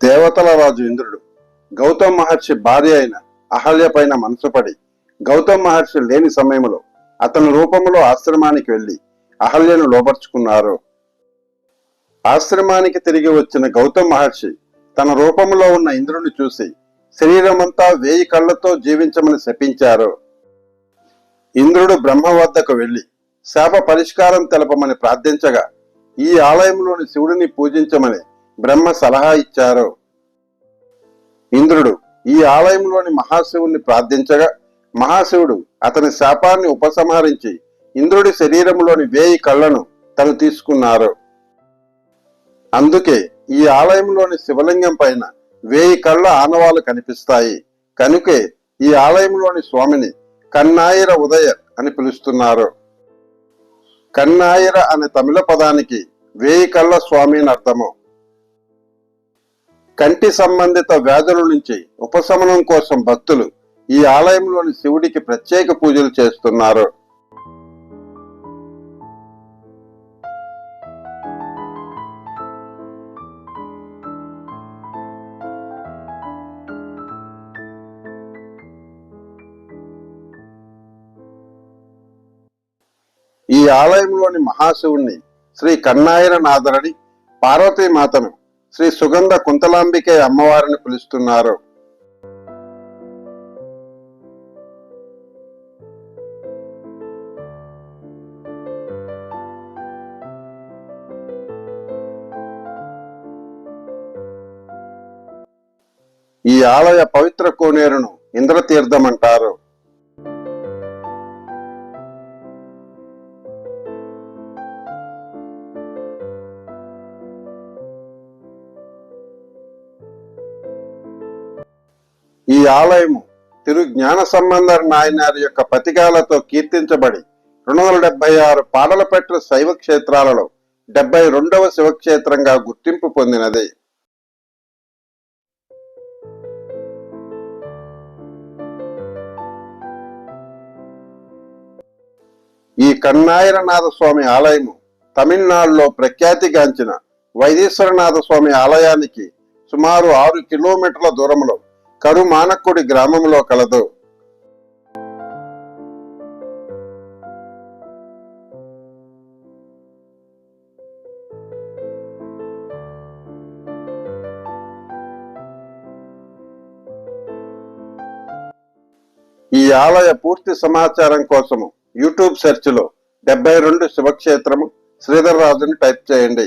దేవతల రాజు ఇంద్రుడు. గౌతమ్ మహర్షి భార్య అయిన అహల్య పైన మనసుపడి గౌతమ్ మహర్షి లేని సమయంలో అతని రూపంలో ఆశ్రమానికి వెళ్ళి అహల్యను లోపరుచుకున్నారు. ఆశ్రమానికి తిరిగి వచ్చిన గౌతమ్ మహర్షి తన రూపంలో ఉన్న ఇంద్రుని చూసి శరీరమంతా వేయి కళ్ళతో జీవించమని శపించారు. ఇంద్రుడు బ్రహ్మ వద్దకు వెళ్ళి శాప పరిష్కారం తెలపమని ప్రార్థించగా ఈ ఆలయంలోని శివుడిని పూజించమని బ్రహ్మ సలహా ఇచ్చారు. ఇంద్రుడు ఈ ఆలయంలోని మహాశివుణ్ణి ప్రార్థించగా మహాశివుడు అతని శాపాన్ని ఉపసంహరించి ఇంద్రుడి శరీరంలోని వేయి కళ్ళను తను తీసుకున్నారు. అందుకే ఈ ఆలయంలోని శివలింగం పైన వేయి కళ్ళ ఆనవాలు కనిపిస్తాయి. కనుకే ఈ ఆలయంలోని స్వామిని కన్నాయిర ఉదయ అని పిలుస్తున్నారు. కన్నాయిర అనే తమిళ పదానికి వేయి కళ్ళ స్వామి అని అర్థము. కంటి సంబంధిత వ్యాధుల నుంచి ఉపశమనం కోసం భక్తులు ఈ ఆలయంలోని శివుడికి ప్రత్యేక పూజలు చేస్తున్నారు. ఈ ఆలయంలోని మహాశివుణ్ణి శ్రీ కన్నాయర నాథరని పార్వతీ మాతను శ్రీ సుగంధ కుంతలాంబికే అమ్మవారిని పిలుస్తున్నారు. ఈ ఆలయ పవిత్ర కోనేరును ఇంద్రతీర్థం అంటారు. ఈ ఆలయము తిరు జ్ఞాన సంబంధ నాయనారి యొక్క పతికాలతో కీర్తించబడి రెండు వందల డెబ్బై ఆరు పాడలపెట్ట శైవ క్షేత్రాలలో డెబ్బై రెండవ శివక్షేత్రంగా గుర్తింపు పొందినది. ఈ కన్నాయరనాథ స్వామి ఆలయము తమిళనాడులో ప్రఖ్యాతిగాంచిన వైదేశ్వరనాథ స్వామి ఆలయానికి సుమారు ఆరు కిలోమీటర్ల దూరంలో కరుమానక్కుడి గ్రామంలో కలదు. ఈ ఆలయ పూర్తి సమాచారం కోసము యూట్యూబ్ సెర్చ్లో డెబ్బై రెండు శివక్షేత్రము శ్రీధర్ రాజుని టైప్ చేయండి.